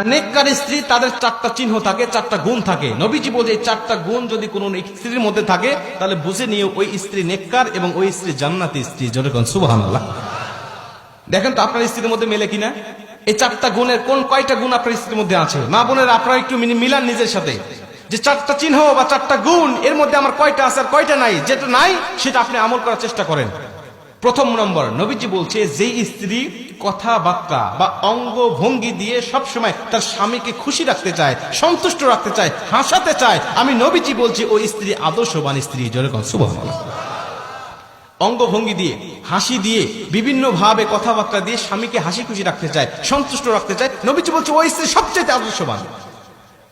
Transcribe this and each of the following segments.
নেককার স্ত্রী, তাদের চারটা চিহ্ন থাকে, চারটা গুণ থাকে। নবীজি এই চারটা গুণ যদি কোনো স্ত্রীর মধ্যে থাকে, তাহলে বুঝে নিয়ে ওই স্ত্রী নেককার এবং ওই স্ত্রী জান্নাতি স্ত্রী। যেরকম সুবাহ দেখেন তো আপনার স্ত্রীর মধ্যে মেলে কিনা? এই চারটা গুণের কোন কয়টা গুণ আপনার স্ত্রীর মধ্যে আছে? মা বোনের আপনারা একটু মিলান নিজের সাথে। যে চারটা চিহ্ন বা চারটা গুণ, এর মধ্যে আমার কয়টা আছে আর কয়টা নাই? যেটা নাই, সেটা আপনি আমল করার চেষ্টা করেন। প্রথম নম্বর, নবীজি বলছে, যেই স্ত্রী কথাবার্তা বা অঙ্গ ভঙ্গি দিয়ে সব সময় তার স্বামীকে খুশি রাখতে চায়, সন্তুষ্ট রাখতে চায়, হাসাতে চায়। আমি নবীজি বলছি ওই স্ত্রী আদর্শবান স্ত্রী যেরকম সুবহানাল্লাহ। অঙ্গভঙ্গি দিয়ে, হাসি দিয়ে বিভিন্ন ভাবে কথাবার্তা দিয়ে স্বামীকে হাসি খুশি রাখতে চায়, সন্তুষ্ট রাখতে চায়। নবীজি বলছে ওই স্ত্রী সবচেয়ে আদর্শবান।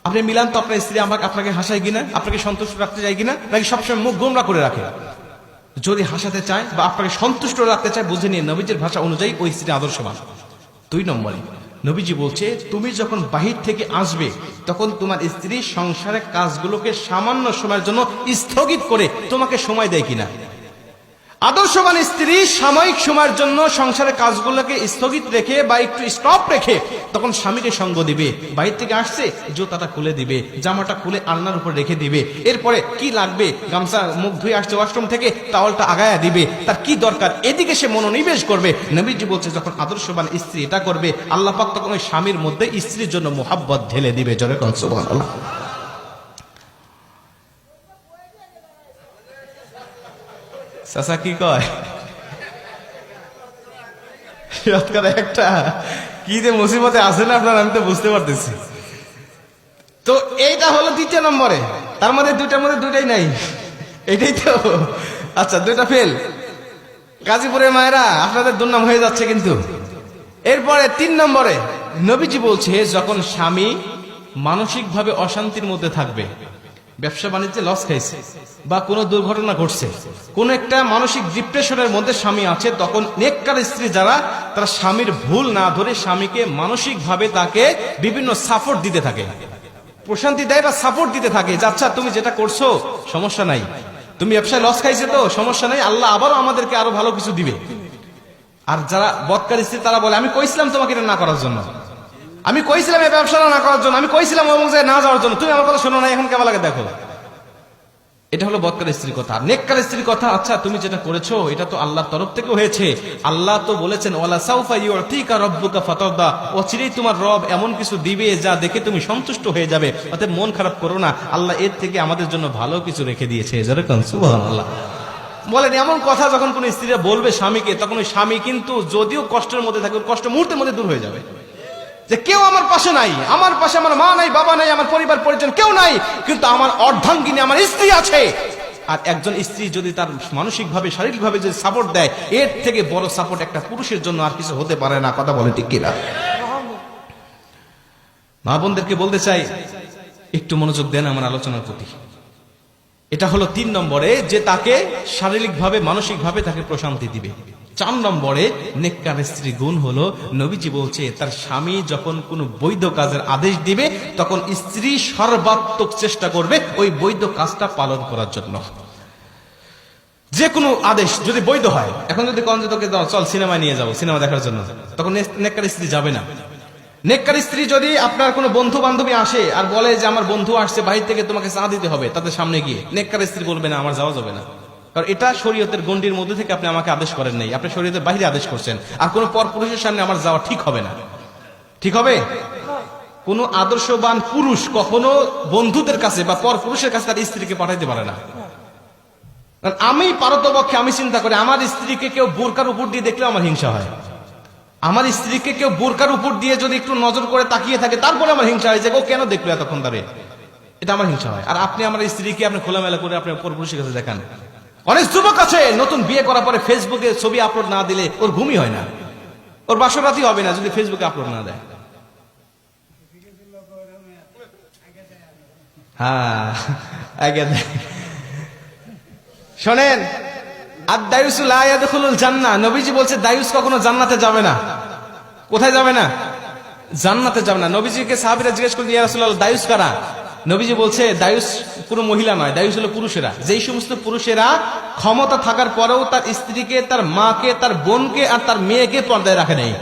আপনি মিলান তো আপনার স্ত্রী আমাকে, আপনাকে হাসায় কিনা? আপনাকে সন্তুষ্ট রাখতে চায় কিনা? নাকি সবসময় মুখ গোমরা করে রাখে? যদি হাসাতে চায় বা আপনাকে সন্তুষ্ট রাখতে চায়, বুঝে নিয়ে নবীজির ভাষা অনুযায়ী ওই স্ত্রী আদর্শবান। দুই নম্বরে, নবীজি বলছে, তুমি যখন বাহির থেকে আসবে, তখন তোমার স্ত্রী সংসারের কাজগুলোকে সামান্য সময়ের জন্য স্থগিত করে তোমাকে সময় দেয় কিনা? আদর্শবান স্ত্রী সাময়িক সময়ের জন্য সংসারের কাজগুলোকে স্থগিত রেখে বা একটু স্টপ রেখে তখন স্বামীকে সঙ্গ দিবে। বাইরে থেকে আসছে, জুতাটা খুলে দিবে, জামাটা খুলে আলনার উপর রেখে দিবে। এরপরে কি লাগবে? গামছা, মুখ ধুয়ে আসছে ওয়াশরুম থেকে, টাওয়ালটা আগায়া দিবে। তার কি দরকার? এদিকে সে মনোনিবেশ করবে। নবীজি বলছে, যখন আদর্শবান স্ত্রী এটা করবে, আল্লাহ পাক তখন ওই স্বামীর মধ্যে স্ত্রীর জন্য মোহাব্বত ঢেলে দিবে। জরে কনসুবাহ চাচা কি কয় একটা। কি যে মুসিবতে আছে না আপনার, আমি তো বুঝতে পারতেছি। তো এইটা হলো দ্বিতীয় নম্বরে। তার মধ্যে দুইটার মধ্যে দুইটাই নাই। এটাই তো। আচ্ছা দুইটা ফেল গাজীপুরের মায়েরা, আপনাদের দুর্নাম হয়ে যাচ্ছে কিন্তু। এরপরে তিন নম্বরে নবীজি বলছে, যখন স্বামী মানসিকভাবে অশান্তির মধ্যে থাকবে ব্যবসা বাণিজ্যে লস খাইছে বা কোনো দুর্ঘটনা ঘটছে। কোন একটা মানসিক ডিপ্রেশনের মধ্যে স্বামী আছে, তখন নেককার স্ত্রী যারা, তারা স্বামীর ভুল না ধরে স্বামীকে মানসিকভাবে তাকে বিভিন্ন সাপোর্ট দিতে থাকে। প্রশান্তি দেয় বা সাপোর্ট দিতে থাকে আচ্ছা তুমি যেটা করছ, সমস্যা নাই। তুমি ব্যবসায় লস খাইছে তো, সমস্যা নাই, আল্লাহ আবারও আমাদেরকে আরও ভালো কিছু দিবে। আর যারা বদকার স্ত্রী, তারা বলে, আমি কইছিলাম তোমাকে এটা না করার জন্য। আমি কইছিলাম এই ব্যবসাটা না করার জন্য, আমি কইছিলাম অমুক জায়গায় না যাওয়ার জন্য। তুমি আমার কথা শোনো না, এখন কেমন লাগে দেখো? এটা হলো বদকার স্ত্রীর কথা। নেককার স্ত্রীর কথা আচ্ছা তুমি যেটা করেছ, এটা তো আল্লাহর তরফ থেকে হয়েছে। আল্লাহ তো বলেছেন, ওয়ালা সাউফা ইউতিকা রাব্বুকা ফাতারদা। অচিরেই তোমার রব এমন কিছু দিবে যা দেখে তুমি সন্তুষ্ট হয়ে যাবে। অতএব মন খারাপ করো না, আল্লাহ এর থেকে আমাদের জন্য ভালো কিছু রেখে দিয়েছে। যেরকম সুবহানাল্লাহ। বলেন, এমন কথা যখন কোন স্ত্রীরা বলবে স্বামীকে, তখন ওই স্বামী কিন্তু যদিও কষ্টের মধ্যে থাকে কষ্ট মুহূর্তের মধ্যে দূর হয়ে যাবে। যে কেউ আমার পাশে নাই, আমার পাশে আমার মা নাই, বাবা নাই, আমার পরিবার, পরিজন কেউ নাই, কিন্তু আমার অর্ধাঙ্গিনী, আমার স্ত্রী আছে। আর একজন স্ত্রী যদি তার মানসিকভাবে, শারীরিকভাবে যদি সাপোর্ট দেয়, এর থেকে বড় সাপোর্ট একটা পুরুষের জন্য আর কিছু হতে পারে না, কথা বলে ঠিক কিনা? মা বোনদেরকে বলতে চাই, একটু মনোযোগ দেন আমার আলোচনার প্রতি। এটা হলো তিন নম্বরে যে তাকে শারীরিকভাবে, মানসিকভাবে তাকে প্রশান্তি দিবে। চার নম্বরে নেককার স্ত্রী গুণ হলো, নবীজি বলছে, তার স্বামী যখন কোনো বৈধ কাজের আদেশ দিবে, তখন স্ত্রী সর্বাত্মক চেষ্টা করবে ওই বৈধ কাজটা পালন করার জন্য। যে কোনো আদেশ যদি বৈধ হয়, এখন যদি কন তোকে চল সিনেমায় নিয়ে যাব, সিনেমা দেখার জন্য, তখন নেককার স্ত্রী যাবে না। নেককার স্ত্রী যদি আপনার কোনো বন্ধু বান্ধবী আসে আর বলে যে, আমার বন্ধু আসছে, বাহির থেকে তোমাকে চা দিতে হবে, তাদের সামনে গিয়ে, নেককার স্ত্রী বলবে, না, আমার যাওয়া যাবে না। কারণ এটা শরীয়তের গণ্ডির মধ্যে থেকে আপনি আমাকে আদেশ করেন নাই। আপনি শরীয়তের বাইরে আদেশ করছেন। আর কোনো পর পুরুষের সামনে আমার যাওয়া ঠিক হবে না। ঠিক হবে? কোন আদর্শবান পুরুষ কখনো বন্ধুদের কাছে বা পর পুরুষের কাছে তার স্ত্রীকে পাঠাইতে পারে না। আমি পারতপক্ষে আমি চিন্তা করি, আমার স্ত্রীকে কেউ বোরকার উপর দিয়ে দেখলে আমার হিংসা হয়। আমার স্ত্রীকে কেউ বোরকার উপর দিয়ে যদি একটু নজর করে তাকিয়ে থাকে, তারপরে আমার হিংসা হয় যে, ও কেন দেখল এতক্ষণ ধরে? এটা আমার হিংসা হয়। আর আপনি আমার স্ত্রীকে আপনি খোলামেলা করে আপনি পরপুরুষের কাছে দেখান। অনেক যুবক আছে, নতুন বিয়ে করার পরে ফেসবুকে ছবি আপলোড না দিলে ওর ঘুমই হয় না। ওর বাসরাতি হবে না যদি ফেসবুকে আপলোড না দেয়। হ্যাঁ শোনেন আর দায়ুসুল আয়াদুল জান্না নবীজি বলছে, দায়ুস কখনো জান্নাতে যাবে না। কোথায় যাবে না? জান্নাতে যাবে না। নবীজিকে সাহাবিরা জিজ্ঞেস করলেন, ইয়া রাসূলুল্লাহ, দায়ুস কারা? নবীজি বলছে, দায়ুস কোনো মহিলা নয়, দায়ুস হলো পুরুষেরা। যেই সমস্ত পুরুষেরা ক্ষমতা থাকার পরেও তার স্ত্রীকে, তার মাকে, তার বোনকে আর তার মেয়েকে পর্দায় রাখে নাই।